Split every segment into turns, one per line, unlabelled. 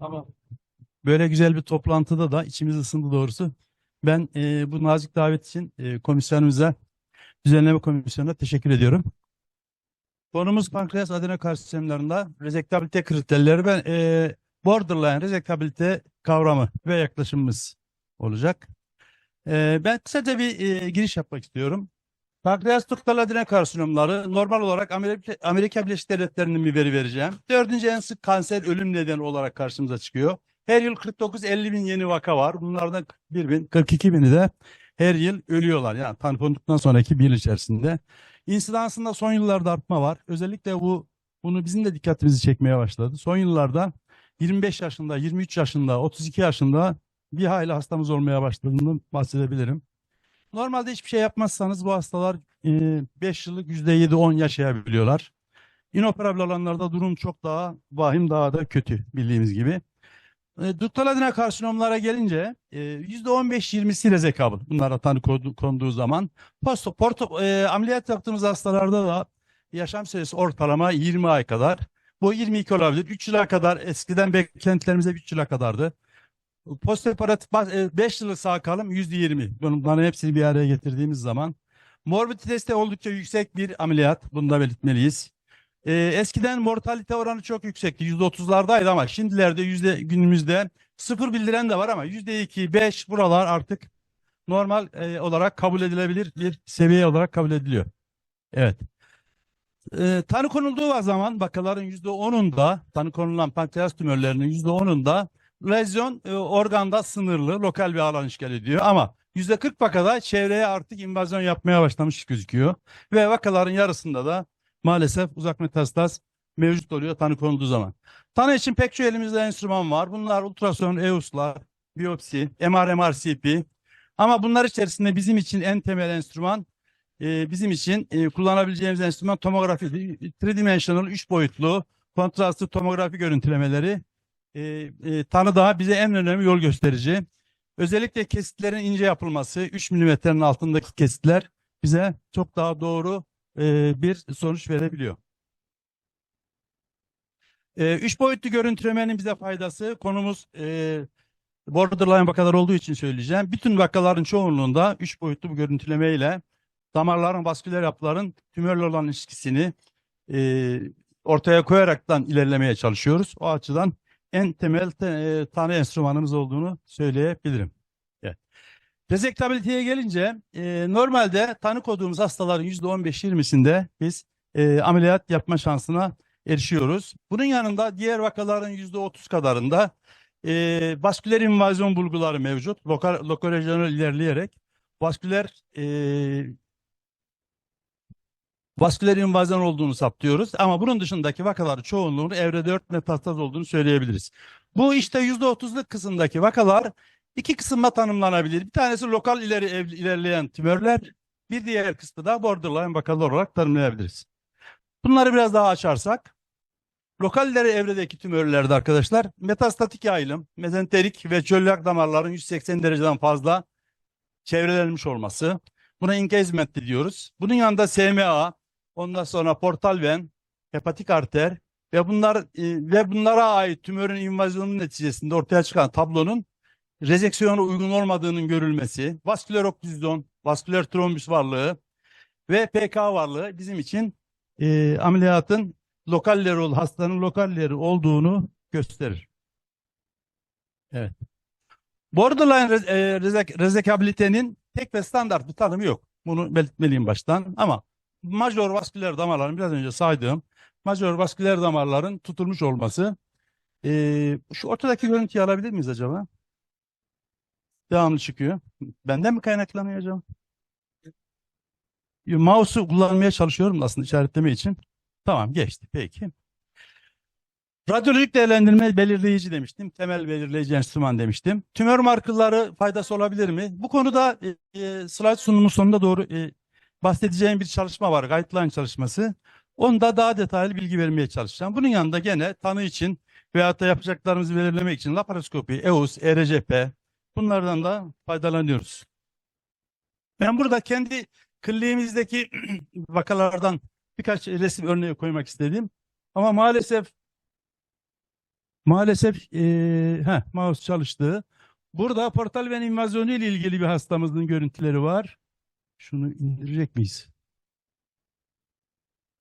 ama böyle güzel bir toplantıda da içimiz ısındı doğrusu. Ben e, bu nazik davet için e, komisyonumuza, düzenleme komisyonuna teşekkür ediyorum. Konumuz pankreas adenokarsinolarında rezektabilite kriterleri ve e, borderline rezektabilite kavramı ve yaklaşımımız olacak. E, ben kısaca bir e, giriş yapmak istiyorum. Pankreas ductal adenokarsinomları normal olarak Amerika, Amerika Birleşik Devletleri'nin bir veri vereceğim. Dördüncü en sık kanser ölüm nedeni olarak karşımıza çıkıyor. Her yıl 49-50 bin yeni vaka var. Bunlardan 41 bin, 42 bini de her yıl ölüyorlar. Yani tanı konduktan sonraki bir yıl içerisinde. İnsidansında son yıllarda artma var. Özellikle bu bunu bizim de dikkatimizi çekmeye başladı. Son yıllarda 25 yaşında, 23 yaşında, 32 yaşında bir hayli hastamız olmaya başladığından bahsedebilirim. Normalde hiçbir şey yapmazsanız bu hastalar 5 yıllık %7-10 yaşayabiliyorlar. İnoperabil olanlarda durum çok daha vahim, daha da kötü bildiğimiz gibi. E, Duktal adenokarsinomlara gelince e, %15-20'si rezekabıl. Bunlara tanı kondu- konduğu zaman. Post, porto, e, ameliyat yaptığımız hastalarda da yaşam süresi ortalama 20 ay kadar. Bu 22 olabilir. 3 yıla kadar eskiden beklentilerimize 3 yıla kadardı. Postoperatif 5 yıllık sağ kalım %20. Bunların hepsini bir araya getirdiğimiz zaman. Morbiditesi oldukça yüksek bir ameliyat. Bunu da belirtmeliyiz. Ee, eskiden mortalite oranı çok yüksekti. %30'lardaydı ama şimdilerde yüzde günümüzde sıfır bildiren de var ama %2, 5 buralar artık normal e, olarak kabul edilebilir bir seviye olarak kabul ediliyor. Evet. Ee, tanı konulduğu zaman vakaların %10'unda tanı konulan pankreas tümörlerinin %10'unda lezyon e, organda sınırlı lokal bir alan işgal ediyor ama %40 vakada çevreye artık invazyon yapmaya başlamış gözüküyor. Ve vakaların yarısında da maalesef uzak metastaz mevcut oluyor tanı konulduğu zaman. Tanı için pek çok elimizde enstrüman var. Bunlar ultrason, EUS'lar, biyopsi, MR, MRCP. Ama bunlar içerisinde bizim için en temel enstrüman e, bizim için e, kullanabileceğimiz enstrüman tomografi. Tridimensional, üç boyutlu kontrastlı tomografi görüntülemeleri e, e, tanı daha bize en önemli yol gösterici. Özellikle kesitlerin ince yapılması, 3 milimetrenin altındaki kesitler bize çok daha doğru e, bir sonuç verebiliyor. E, üç boyutlu görüntülemenin bize faydası konumuz e, borderline vakalar olduğu için söyleyeceğim. Bütün vakaların çoğunluğunda üç boyutlu bu görüntüleme ile damarların, vasküler yapıların tümörle olan ilişkisini e, ortaya koyaraktan ilerlemeye çalışıyoruz. O açıdan en temel te, e, tanı enstrümanımız olduğunu söyleyebilirim. Evet. Rezektabiliteye gelince e, normalde tanı koduğumuz hastaların %15-20'sinde biz e, ameliyat yapma şansına erişiyoruz. Bunun yanında diğer vakaların %30 kadarında e, vasküler invazyon bulguları mevcut. Lokal, lokoregional ilerleyerek vasküler e, vasküler invazyon olduğunu saptıyoruz. Ama bunun dışındaki vakaların çoğunluğunu evre 4 metastaz olduğunu söyleyebiliriz. Bu işte %30'luk kısımdaki vakalar iki kısımda tanımlanabilir. Bir tanesi lokal ileri ilerleyen tümörler, bir diğer kısmı da borderline vakalar olarak tanımlayabiliriz. Bunları biraz daha açarsak, lokal ileri evredeki tümörlerde arkadaşlar metastatik yayılım, mezenterik ve çölyak damarların 180 dereceden fazla çevrelenmiş olması. Buna engagement diyoruz. Bunun yanında SMA, ondan sonra portal ven, hepatik arter ve bunlar e, ve bunlara ait tümörün invazyonunun neticesinde ortaya çıkan tablonun rezeksiyona uygun olmadığının görülmesi, vasküler oklüzyon, vasküler trombüs varlığı ve PK varlığı bizim için e, ameliyatın lokalleri ol, hastanın lokalleri olduğunu gösterir. Evet. Borderline rez, rezek, rezekabilitenin tek ve standart bir tanımı yok. Bunu belirtmeliyim baştan ama major vasküler damarların biraz önce saydığım major vasküler damarların tutulmuş olması. E, şu ortadaki görüntüyü alabilir miyiz acaba? Devamlı çıkıyor. Benden mi kaynaklanıyor acaba? Mouse'u kullanmaya çalışıyorum da aslında işaretleme için. Tamam geçti peki. Radyolojik değerlendirme belirleyici demiştim. Temel belirleyici enstrüman demiştim. Tümör markerları faydası olabilir mi? Bu konuda e, e, slide sunumun sonunda doğru e, bahsedeceğim bir çalışma var. Guideline çalışması. Onda daha detaylı bilgi vermeye çalışacağım. Bunun yanında gene tanı için veyahut da yapacaklarımızı belirlemek için laparoskopi, EUS, ERCP bunlardan da faydalanıyoruz. Ben burada kendi kliniğimizdeki vakalardan birkaç resim örneği koymak istedim. Ama maalesef maalesef eee heh, mouse çalıştı. Burada portal ven invazyonu ile ilgili bir hastamızın görüntüleri var. Şunu indirecek miyiz?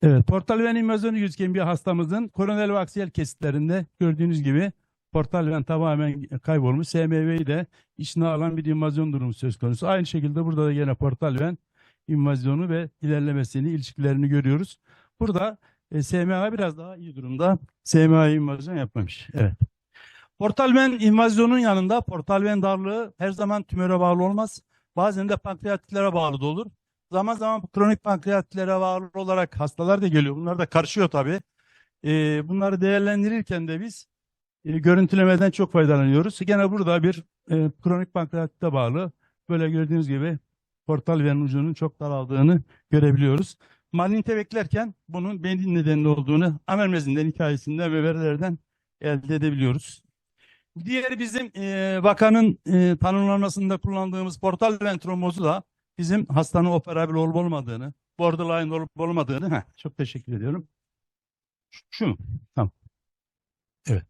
Evet, portal ven invazyonu gözüken bir hastamızın koronel ve aksiyel kesitlerinde gördüğünüz gibi portal ven tamamen kaybolmuş. SMV'yi de içine alan bir invazyon durumu söz konusu. Aynı şekilde burada da yine portal ven invazyonu ve ilerlemesini, ilişkilerini görüyoruz. Burada e, SMA biraz daha iyi durumda. SMA invazyon yapmamış. Evet. Portal ven invazyonun yanında portal ven darlığı her zaman tümöre bağlı olmaz. Bazen de pankreatitlere bağlı da olur. Zaman zaman kronik pankreatitlere bağlı olarak hastalar da geliyor. Bunlar da karışıyor tabii. Ee, bunları değerlendirirken de biz e, görüntülemeden çok faydalanıyoruz. Gene burada bir e, kronik pankreatite bağlı. Böyle gördüğünüz gibi portal ven ucunun çok daraldığını görebiliyoruz. Malinite beklerken bunun beyin nedenli olduğunu amelmezinden hikayesinden ve verilerden elde edebiliyoruz. Diğeri bizim e, vakanın e, tanımlanmasında kullandığımız portal ven trombozu da bizim hastanın operabil olup olmadığını, borderline olup olmadığını, heh, çok teşekkür ediyorum. Şu, şu mu? Tamam. Evet.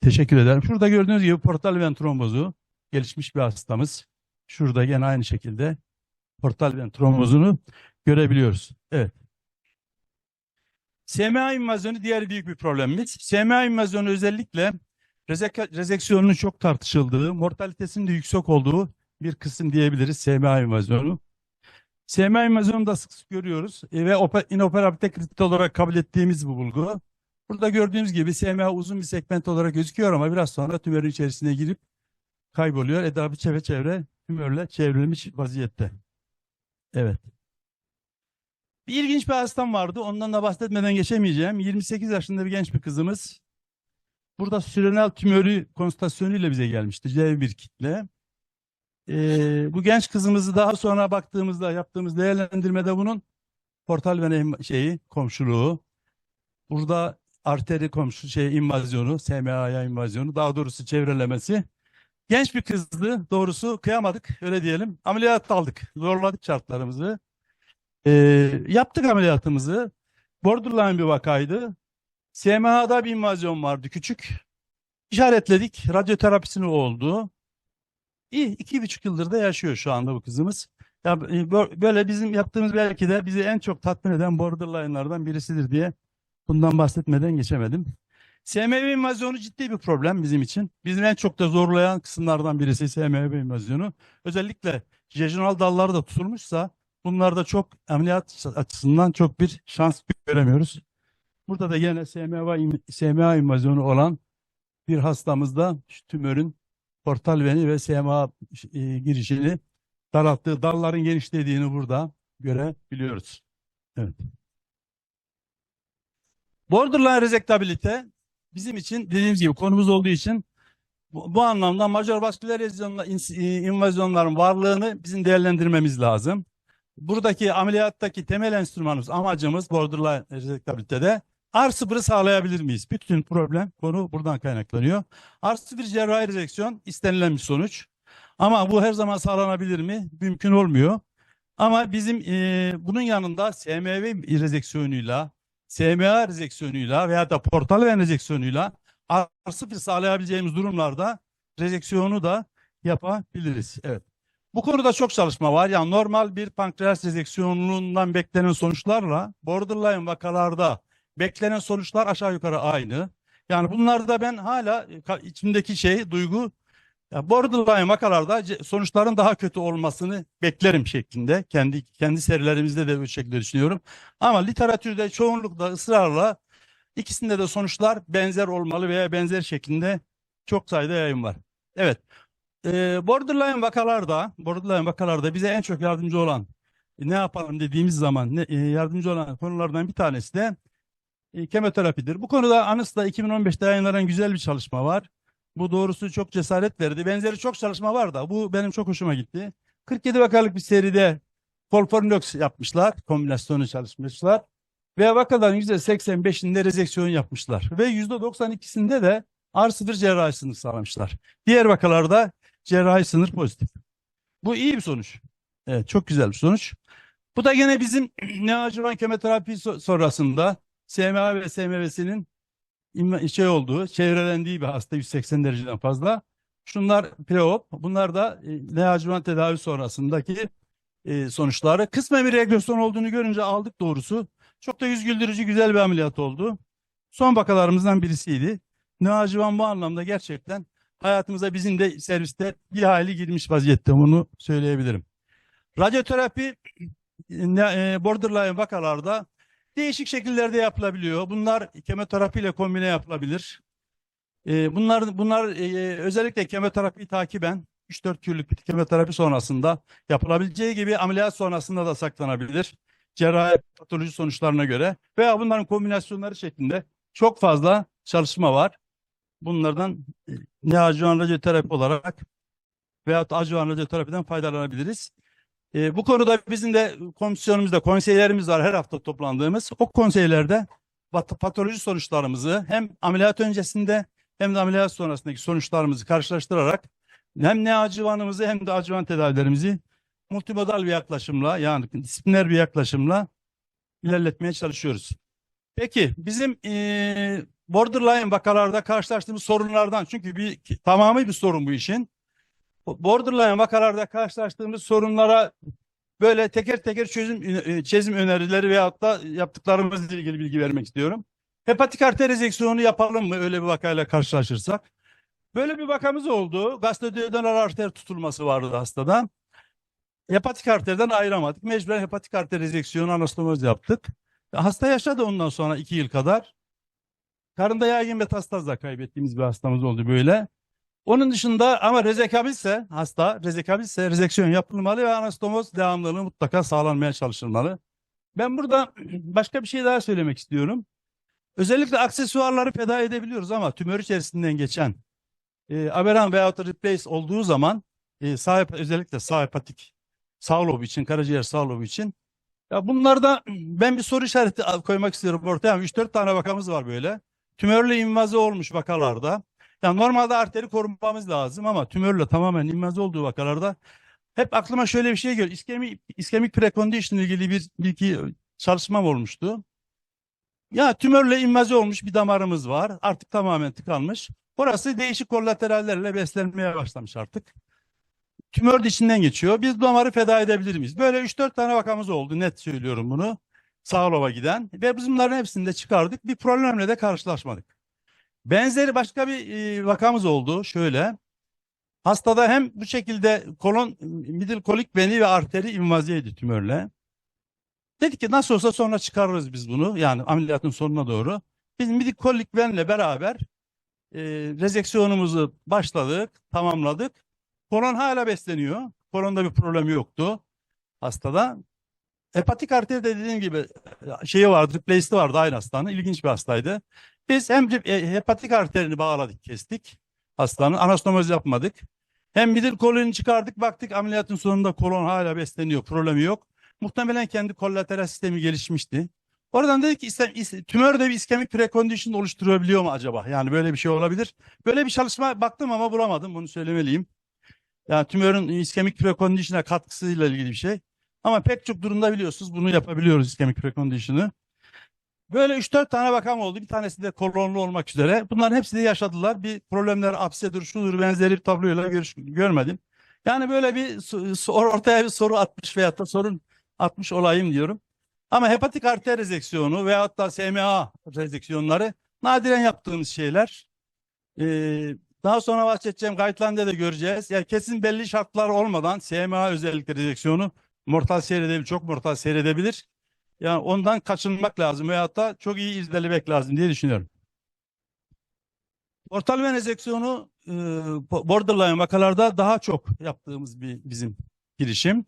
Teşekkür ederim. Şurada gördüğünüz gibi portal ven trombozu gelişmiş bir hastamız. Şurada gene aynı şekilde portal ven trombozunu görebiliyoruz. Evet. SMA invazyonu diğer büyük bir problemimiz. SMA invazyonu özellikle rezek- rezeksiyonunun çok tartışıldığı, mortalitesinin de yüksek olduğu bir kısım diyebiliriz SMA invazyonu. SMA invazyonu da sık sık görüyoruz e, ve ope- inoperabilite kritik olarak kabul ettiğimiz bu bulgu. Burada gördüğünüz gibi SMA uzun bir segment olarak gözüküyor ama biraz sonra tümörün içerisine girip kayboluyor. Etrafı çevre çevre tümörle çevrilmiş vaziyette. Evet. Bir ilginç bir hastam vardı. Ondan da bahsetmeden geçemeyeceğim. 28 yaşında bir genç bir kızımız. Burada sürenal tümörü konstasyonuyla bize gelmişti. C1 kitle. Ee, bu genç kızımızı daha sonra baktığımızda yaptığımız değerlendirmede bunun portal ve şeyi komşuluğu. Burada arteri komşu şey invazyonu, SMA'ya invazyonu, daha doğrusu çevrelemesi. Genç bir kızdı. Doğrusu kıyamadık öyle diyelim. Ameliyat aldık. Zorladık şartlarımızı. Ee, yaptık ameliyatımızı. Borderline bir vakaydı. SMA'da bir invazyon vardı küçük. İşaretledik. Radyoterapisini oldu. İyi. iki buçuk yıldır da yaşıyor şu anda bu kızımız. Ya, e, bö- böyle bizim yaptığımız belki de bizi en çok tatmin eden borderline'lardan birisidir diye bundan bahsetmeden geçemedim. SMV invazyonu ciddi bir problem bizim için. Bizim en çok da zorlayan kısımlardan birisi SMV invazyonu. Özellikle jejunal dallar da tutulmuşsa bunlarda çok ameliyat açısından çok bir şans göremiyoruz. Burada da yine SMA, SMA invazyonu olan bir hastamızda tümörün portal veni ve SMA e, girişini daralttığı dalların genişlediğini burada görebiliyoruz. Evet. Borderline rezektabilite bizim için dediğimiz gibi konumuz olduğu için bu, bu anlamda majör vasküler e, invazyonların varlığını bizim değerlendirmemiz lazım. Buradaki ameliyattaki temel enstrümanımız, amacımız borderline rezektabilitede R0'ı sağlayabilir miyiz? Bütün problem konu buradan kaynaklanıyor. R0 cerrahi rezeksiyon istenilen bir sonuç. Ama bu her zaman sağlanabilir mi? Mümkün olmuyor. Ama bizim e, bunun yanında SMV rezeksiyonuyla, SMA rezeksiyonuyla veya da portal ven rezeksiyonuyla R0 sağlayabileceğimiz durumlarda rezeksiyonu da yapabiliriz. Evet. Bu konuda çok çalışma var. Yani normal bir pankreas rezeksiyonundan beklenen sonuçlarla borderline vakalarda beklenen sonuçlar aşağı yukarı aynı. Yani bunlarda ben hala e, içimdeki şey, duygu ya borderline vakalarda ce- sonuçların daha kötü olmasını beklerim şeklinde. Kendi kendi serilerimizde de bu şekilde düşünüyorum. Ama literatürde çoğunlukla ısrarla ikisinde de sonuçlar benzer olmalı veya benzer şeklinde çok sayıda yayın var. Evet. Ee, borderline vakalarda, borderline vakalarda bize en çok yardımcı olan e, ne yapalım dediğimiz zaman ne, e, yardımcı olan konulardan bir tanesi de e, kemoterapidir. Bu konuda ANIS'ta 2015'te yayınlanan güzel bir çalışma var. Bu doğrusu çok cesaret verdi. Benzeri çok çalışma var da bu benim çok hoşuma gitti. 47 vakalık bir seride Folforinox yapmışlar. Kombinasyonu çalışmışlar. Ve vakaların %85'inde rezeksiyon yapmışlar. Ve %92'sinde de R0 cerrahi sınır sağlamışlar. Diğer vakalarda cerrahi sınır pozitif. Bu iyi bir sonuç. Evet, çok güzel bir sonuç. Bu da gene bizim neoadjuvant kemoterapi so- sonrasında SMA ve SMV'sinin şey olduğu, çevrelendiği bir hasta 180 dereceden fazla. Şunlar preop, bunlar da e, neoadjuvant tedavi sonrasındaki e, sonuçları. Kısmen bir regresyon olduğunu görünce aldık doğrusu. Çok da yüz güldürücü güzel bir ameliyat oldu. Son vakalarımızdan birisiydi. Neoadjuvant bu anlamda gerçekten hayatımıza bizim de serviste bir hali girmiş vaziyette bunu söyleyebilirim. Radyoterapi ne- e, borderline vakalarda değişik şekillerde yapılabiliyor. Bunlar kemoterapi ile kombine yapılabilir. E, bunlar bunlar e, özellikle kemoterapi takiben 3-4 günlük kemoterapi sonrasında yapılabileceği gibi ameliyat sonrasında da saklanabilir. Cerrahi patoloji sonuçlarına göre veya bunların kombinasyonları şeklinde çok fazla çalışma var. Bunlardan e, neoadjuvant radyoterapi olarak veyahut adjuvant radyoterapiden faydalanabiliriz. E, bu konuda bizim de komisyonumuzda konseylerimiz var her hafta toplandığımız. O konseylerde pat- patoloji sonuçlarımızı hem ameliyat öncesinde hem de ameliyat sonrasındaki sonuçlarımızı karşılaştırarak hem neoadjuvanımızı hem de adjuvan tedavilerimizi multimodal bir yaklaşımla yani disipliner bir yaklaşımla ilerletmeye çalışıyoruz. Peki bizim e, borderline vakalarda karşılaştığımız sorunlardan çünkü bir tamamı bir sorun bu işin. Borderline vakalarda karşılaştığımız sorunlara böyle teker teker çözüm e, çözüm önerileri veyahut da yaptıklarımızla ilgili bilgi vermek istiyorum. Hepatik arter rezeksiyonu yapalım mı öyle bir vakayla karşılaşırsak? Böyle bir vakamız oldu. Gastroduodenal arter tutulması vardı hastada. Hepatik arterden ayıramadık. Mecburen hepatik arter rezeksiyonu anastomoz yaptık. Hasta yaşadı ondan sonra iki yıl kadar. Karında yaygın metastazla kaybettiğimiz bir hastamız oldu böyle. Onun dışında ama rezekabilse hasta rezekabilse rezeksiyon yapılmalı ve anastomoz devamlılığı mutlaka sağlanmaya çalışılmalı. Ben burada başka bir şey daha söylemek istiyorum. Özellikle aksesuarları feda edebiliyoruz ama tümör içerisinden geçen e, aberran veyahut replace olduğu zaman e, sağ, özellikle sağ hepatik sağ lobu için, karaciğer sağ lobu için ya bunlarda ben bir soru işareti koymak istiyorum ortaya. 3-4 tane vakamız var böyle. Tümörle invaze olmuş vakalarda. Yani normalde arteri korumamız lazım ama tümörle tamamen invaze olduğu vakalarda hep aklıma şöyle bir şey geliyor. İskemik, iskemik precondition ilgili bir, bir iki çalışmam olmuştu. Ya tümörle invaze olmuş bir damarımız var. Artık tamamen tıkanmış. Orası değişik kollaterallerle beslenmeye başlamış artık. Tümör de içinden geçiyor. Biz damarı feda edebilir miyiz? Böyle 3-4 tane vakamız oldu. Net söylüyorum bunu. Sağlova giden. Ve biz bunların hepsini de çıkardık. Bir problemle de karşılaşmadık. Benzeri başka bir e, vakamız oldu. Şöyle. Hastada hem bu şekilde kolon, middle kolik veni ve arteri invaziyeydi tümörle. Dedik ki nasıl olsa sonra çıkarırız biz bunu. Yani ameliyatın sonuna doğru. Biz middle kolik venle beraber e, rezeksiyonumuzu başladık, tamamladık. Kolon hala besleniyor. Kolonda bir problemi yoktu hastada. Hepatik arter de dediğim gibi e, şeyi vardı, replace'i vardı aynı hastanın. İlginç bir hastaydı. Biz hem e, hepatik arterini bağladık, kestik hastanın. Anastomoz yapmadık. Hem middle kolonu çıkardık, baktık ameliyatın sonunda kolon hala besleniyor, problemi yok. Muhtemelen kendi kollateral sistemi gelişmişti. Oradan dedik ki istem, is- tümör de bir iskemik precondition oluşturabiliyor mu acaba? Yani böyle bir şey olabilir. Böyle bir çalışma baktım ama bulamadım. Bunu söylemeliyim. Yani tümörün iskemik precondition'a katkısıyla ilgili bir şey. Ama pek çok durumda biliyorsunuz bunu yapabiliyoruz iskemik precondition'ı. Böyle 3-4 tane vakam oldu. Bir tanesi de kolonlu olmak üzere. Bunların hepsi de yaşadılar. Bir problemler apsedur, şudur benzeri bir tabloyla görüş, görmedim. Yani böyle bir ortaya bir soru atmış veyahut da sorun atmış olayım diyorum. Ama hepatik arter rezeksiyonu veyahut da SMA rezeksiyonları nadiren yaptığımız şeyler. Ee, daha sonra bahsedeceğim guideline'de de göreceğiz. Yani kesin belli şartlar olmadan SMA özellikle rezeksiyonu mortal seyredebilir, çok mortal seyredebilir. Yani ondan kaçınmak lazım veyahut da çok iyi irdelemek lazım diye düşünüyorum. Mortal ven rezeksiyonu e, borderline vakalarda daha çok yaptığımız bir bizim girişim.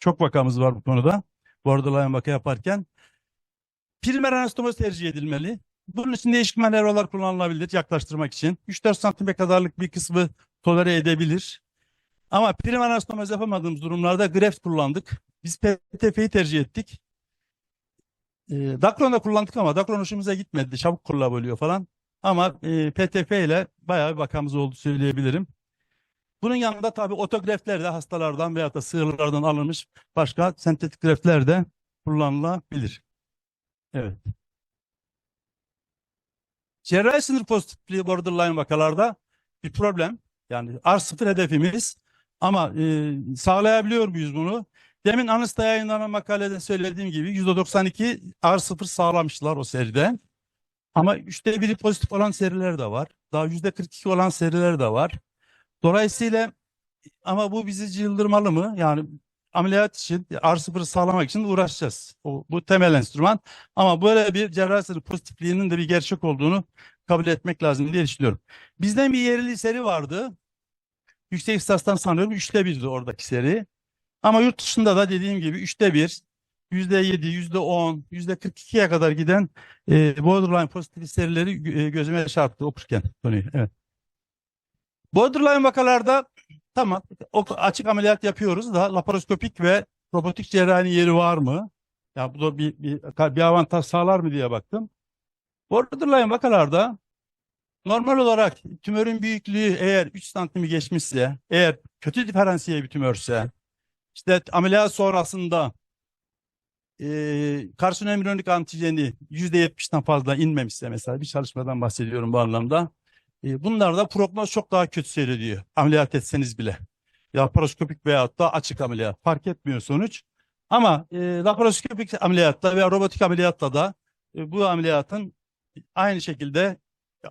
Çok vakamız var bu konuda. Borderline vaka yaparken. Primer anastomoz tercih edilmeli. Bunun için değişik manevralar kullanılabilir yaklaştırmak için. 3-4 santime kadarlık bir kısmı tolere edebilir. Ama primer anastomoz yapamadığımız durumlarda graft kullandık. Biz PTF'yi tercih ettik. E, Dacron'da kullandık ama Dacron hoşumuza gitmedi. Çabuk kullanılıyor falan. Ama e, PTF ile bayağı bir vakamız oldu söyleyebilirim. Bunun yanında tabii otograftler de hastalardan veyahut da sığırlardan alınmış başka sentetik graftler de kullanılabilir. Evet. Cerrahi sınır pozitifliği borderline vakalarda bir problem. Yani R0 hedefimiz ama e, sağlayabiliyor muyuz bunu? Demin Anıs'ta yayınlanan makalede söylediğim gibi %92 R0 sağlamışlar o seride. Ama üçte biri pozitif olan seriler de var. Daha yüzde 42 olan seriler de var. Dolayısıyla ama bu bizi cıldırmalı mı? Yani ameliyat için R0'ı sağlamak için uğraşacağız. O, bu temel enstrüman. Ama böyle bir cerrahi pozitifliğinin de bir gerçek olduğunu kabul etmek lazım diye düşünüyorum. Bizden bir yerli seri vardı. Yüksek lisanstan sanıyorum üçte birdi oradaki seri. Ama yurt dışında da dediğim gibi üçte bir, yüzde yedi, yüzde on, yüzde 42'ye kadar giden e, borderline pozitif serileri e, gözüme çarptı okurken. Evet. Borderline vakalarda tamam açık ameliyat yapıyoruz da laparoskopik ve robotik cerrahinin yeri var mı? Ya bu da bir, bir, bir avantaj sağlar mı diye baktım. Borderline vakalarda normal olarak tümörün büyüklüğü eğer 3 santimi geçmişse, eğer kötü diferansiye bir tümörse, işte ameliyat sonrasında e, karsinomembriyonik antijeni %70'den fazla inmemişse mesela bir çalışmadan bahsediyorum bu anlamda. E, bunlarda prognoz çok daha kötü seyrediyor. Ameliyat etseniz bile. Laparoskopik veyahut da açık ameliyat fark etmiyor sonuç. Ama e, laparoskopik ameliyatta veya robotik ameliyatta da e, bu ameliyatın aynı şekilde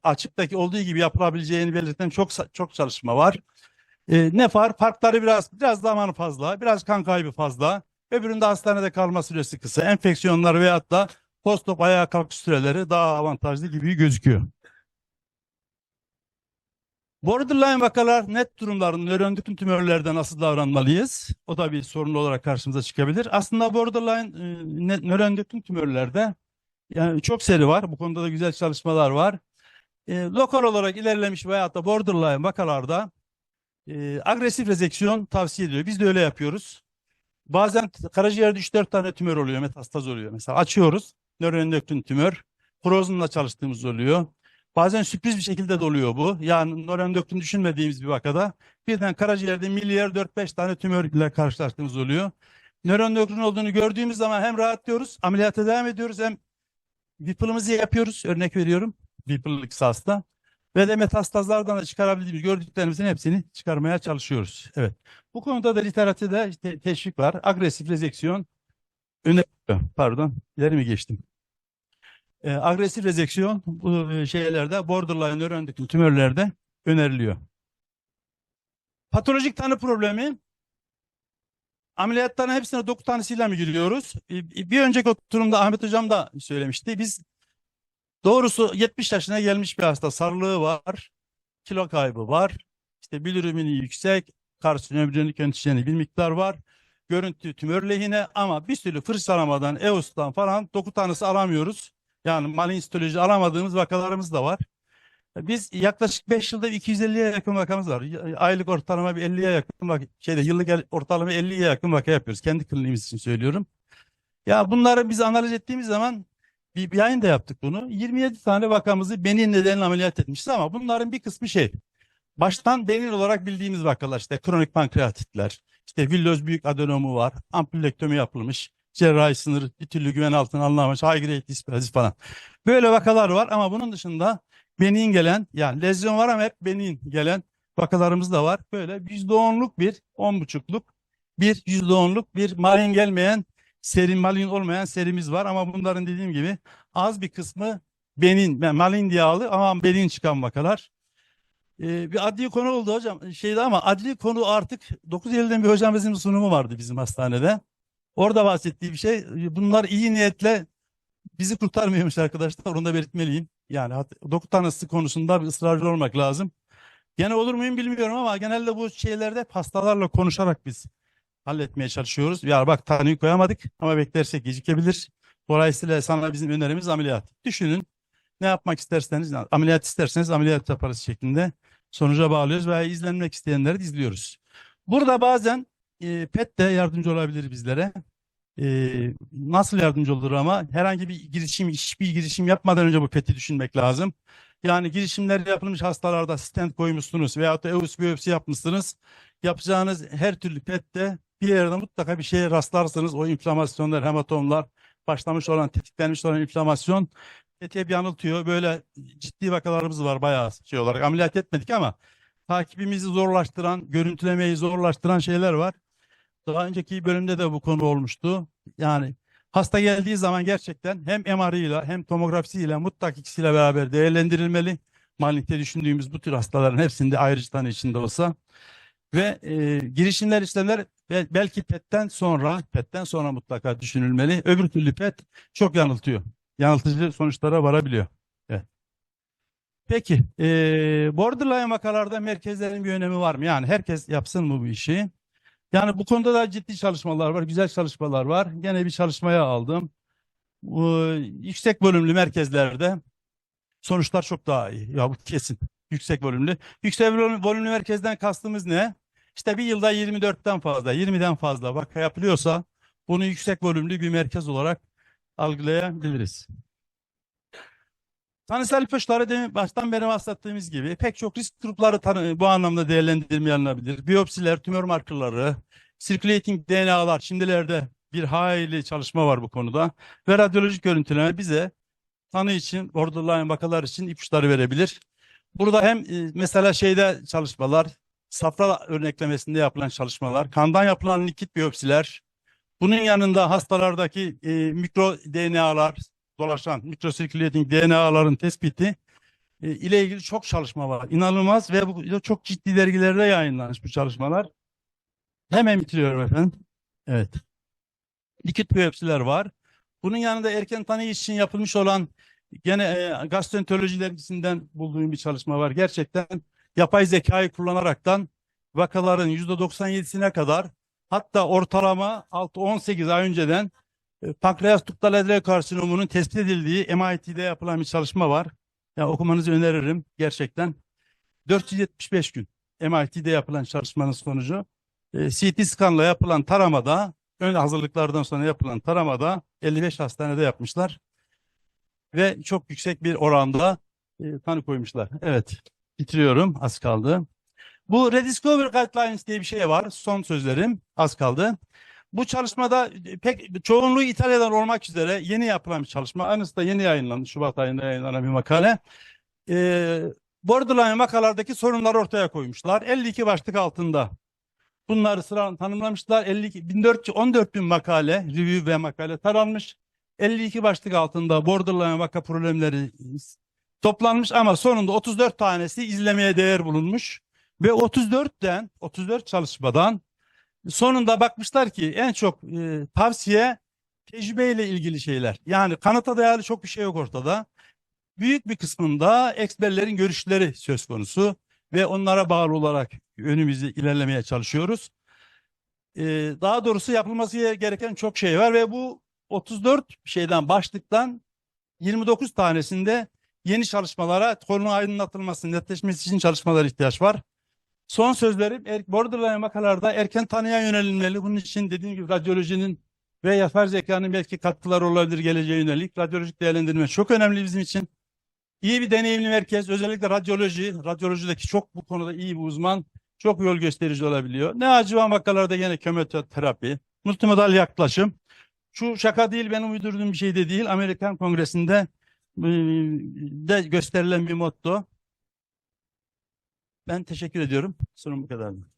açıktaki olduğu gibi yapılabileceğini belirten çok çok çalışma var. E, ne var? Farkları biraz biraz zaman fazla, biraz kan kaybı fazla. Öbüründe hastanede kalma süresi kısa. Enfeksiyonlar veyahut da postop ayağa kalk süreleri daha avantajlı gibi gözüküyor. Borderline vakalar net durumların nöroendokrin tümörlerde nasıl davranmalıyız? O da bir sorun olarak karşımıza çıkabilir. Aslında borderline e, nöroendokrin tümörlerde yani çok seri var. Bu konuda da güzel çalışmalar var. E, lokal olarak ilerlemiş veyahut da borderline vakalarda e, agresif rezeksiyon tavsiye ediliyor. Biz de öyle yapıyoruz. Bazen karaciğerde 3-4 tane tümör oluyor, metastaz oluyor. Mesela açıyoruz, nöroendokrin tümör. Prozunla çalıştığımız oluyor. Bazen sürpriz bir şekilde de oluyor bu. Yani nöroendokrin düşünmediğimiz bir vakada birden karaciğerde milyar 4-5 tane tümör ile karşılaştığımız oluyor. Nöroendokrin olduğunu gördüğümüz zaman hem rahatlıyoruz, ameliyata devam ediyoruz hem Whipple'ımızı yapıyoruz. Örnek veriyorum. Whipple'lık hasta. Ve de metastazlardan da çıkarabildiğimiz gördüklerimizin hepsini çıkarmaya çalışıyoruz. Evet. Bu konuda da literatürde te teşvik var. Agresif rezeksiyon öne pardon ileri mi geçtim? Ee, agresif rezeksiyon bu şeylerde borderline nöroendokrin tümörlerde öneriliyor. Patolojik tanı problemi ameliyatların hepsine 9 tanesiyle mi giriyoruz? Bir önceki oturumda Ahmet Hocam da söylemişti. Biz Doğrusu 70 yaşına gelmiş bir hasta. Sarılığı var. Kilo kaybı var. İşte bilirubini yüksek. Karsinombriyonik antijeni bir miktar var. Görüntü tümör lehine ama bir sürü fırçalamadan, EOS'tan falan doku tanısı alamıyoruz. Yani malin histoloji alamadığımız vakalarımız da var. Biz yaklaşık 5 yılda 250'ye yakın vakamız var. Aylık ortalama bir 50'ye yakın vaka, şeyde yıllık ortalama 50'ye yakın vaka yapıyoruz. Kendi kliniğimiz için söylüyorum. Ya bunları biz analiz ettiğimiz zaman bir, yayın da yaptık bunu. 27 tane vakamızı benin nedeniyle ameliyat etmişiz ama bunların bir kısmı şey. Baştan benin olarak bildiğimiz vakalar işte kronik pankreatitler, işte villoz büyük adenomu var, ampülektomi yapılmış, cerrahi sınır bir türlü güven altına alınamamış, high grade displazi falan. Böyle vakalar var ama bunun dışında benin gelen yani lezyon var ama hep benin gelen vakalarımız da var. Böyle %10'luk bir, 10,5'luk bir %10'luk bir marin gelmeyen serin malin olmayan serimiz var ama bunların dediğim gibi az bir kısmı benin, yani malin yağlı ama benin çıkan vakalar. Ee, bir adli konu oldu hocam şeyde ama adli konu artık 9 Eylül'den bir hocamızın sunumu vardı bizim hastanede. Orada bahsettiği bir şey bunlar iyi niyetle bizi kurtarmıyormuş arkadaşlar onu da belirtmeliyim. Yani doku tanısı konusunda bir ısrarcı olmak lazım. Gene olur muyum bilmiyorum ama genelde bu şeylerde hastalarla konuşarak biz halletmeye çalışıyoruz. Ya bak tanıyı koyamadık ama beklersek gecikebilir. Dolayısıyla sana bizim önerimiz ameliyat. Düşünün ne yapmak isterseniz ameliyat isterseniz ameliyat yaparız şeklinde sonuca bağlıyoruz veya izlenmek isteyenleri izliyoruz. Burada bazen e, PET de yardımcı olabilir bizlere. E, nasıl yardımcı olur ama herhangi bir girişim, hiçbir girişim yapmadan önce bu PET'i düşünmek lazım. Yani girişimler yapılmış hastalarda stent koymuşsunuz veyahut da EUS biyopsi yapmışsınız. Yapacağınız her türlü PET'te bir yerde mutlaka bir şeye rastlarsanız o inflamasyonlar, hematomlar, başlamış olan, tetiklenmiş olan inflamasyon hep yanıltıyor. Böyle ciddi vakalarımız var bayağı şey olarak. Ameliyat etmedik ama takibimizi zorlaştıran, görüntülemeyi zorlaştıran şeyler var. Daha önceki bölümde de bu konu olmuştu. Yani hasta geldiği zaman gerçekten hem MR'ıyla hem tomografisiyle mutlak ikisiyle beraber değerlendirilmeli. Malignite düşündüğümüz bu tür hastaların hepsinde ayrıca tanı içinde olsa. Ve e, girişimler işlemler bel- belki PET'ten sonra PET'ten sonra mutlaka düşünülmeli. Öbür türlü PET çok yanıltıyor. Yanıltıcı sonuçlara varabiliyor. Peki, e, borderline vakalarda merkezlerin bir önemi var mı? Yani herkes yapsın mı bu işi? Yani bu konuda da ciddi çalışmalar var, güzel çalışmalar var. Gene bir çalışmaya aldım. Bu, yüksek bölümlü merkezlerde sonuçlar çok daha iyi. Ya bu kesin. Yüksek bölümlü. Yüksek bölümlü merkezden kastımız ne? İşte bir yılda 24'ten fazla, 20'den fazla vaka yapılıyorsa bunu yüksek bölümlü bir merkez olarak algılayabiliriz. Tanısal ipuçları demin baştan beri bahsettiğimiz gibi pek çok risk grupları bu anlamda değerlendirmeye alınabilir. Biyopsiler, tümör markerları, circulating DNA'lar şimdilerde bir hayli çalışma var bu konuda ve radyolojik görüntüleme bize tanı için, borderline vakalar için ipuçları verebilir. Burada hem e, mesela şeyde çalışmalar, safra örneklemesinde yapılan çalışmalar, kandan yapılan likit biyopsiler, bunun yanında hastalardaki e, mikro DNA'lar, dolaşan mikrosirkülating DNA'ların tespiti e, ile ilgili çok çalışma var. İnanılmaz ve bu çok ciddi dergilerde yayınlanmış bu çalışmalar. Hemen bitiriyorum efendim. Evet. Likit biyopsiler var. Bunun yanında erken tanı için yapılmış olan gene e, gastroenteroloji dergisinden bulduğum bir çalışma var. Gerçekten yapay zekayı kullanaraktan vakaların %97'sine kadar hatta ortalama 6-18 ay önceden e, pankreas ductal adrenal karsinomunun tespit edildiği MIT'de yapılan bir çalışma var. Ya okumanızı öneririm gerçekten. 475 gün MIT'de yapılan çalışmanın sonucu. E, CT skanla yapılan taramada, ön hazırlıklardan sonra yapılan taramada 55 hastanede yapmışlar. Ve çok yüksek bir oranda e, tanı koymuşlar. Evet, bitiriyorum. Az kaldı. Bu Rediscover Guidelines diye bir şey var. Son sözlerim. Az kaldı. Bu çalışmada pek çoğunluğu İtalya'dan olmak üzere yeni yapılan bir çalışma. Aynısı da yeni yayınlandı. Şubat ayında yayınlanan bir makale. Ee, borderline vakalardaki sorunları ortaya koymuşlar. 52 başlık altında. Bunları sıra tanımlamışlar. 52, 14, 14 bin makale, review ve makale taranmış. 52 başlık altında borderline vaka problemleri toplanmış ama sonunda 34 tanesi izlemeye değer bulunmuş. Ve 34'ten, 34 çalışmadan sonunda bakmışlar ki en çok e, tavsiye tecrübeyle ilgili şeyler. Yani kanıta dayalı çok bir şey yok ortada. Büyük bir kısmında eksperlerin görüşleri söz konusu ve onlara bağlı olarak önümüzü ilerlemeye çalışıyoruz. E, daha doğrusu yapılması gereken çok şey var ve bu 34 şeyden başlıktan 29 tanesinde yeni çalışmalara konu aydınlatılması, netleşmesi için çalışmalar ihtiyaç var. Son sözlerim er, borderline vakalarda erken tanıya yönelinmeli. Bunun için dediğim gibi radyolojinin ve yapay zekanın belki katkıları olabilir geleceğe yönelik. Radyolojik değerlendirme çok önemli bizim için. İyi bir deneyimli merkez, özellikle radyoloji, radyolojideki çok bu konuda iyi bir uzman, çok yol gösterici olabiliyor. Ne acıvan vakalarda yine kemoterapi, multimodal yaklaşım. Şu şaka değil, benim uydurduğum bir şey de değil. Amerikan Kongresi'nde e, de gösterilen bir motto. Ben teşekkür ediyorum. Sunum bu kadardı.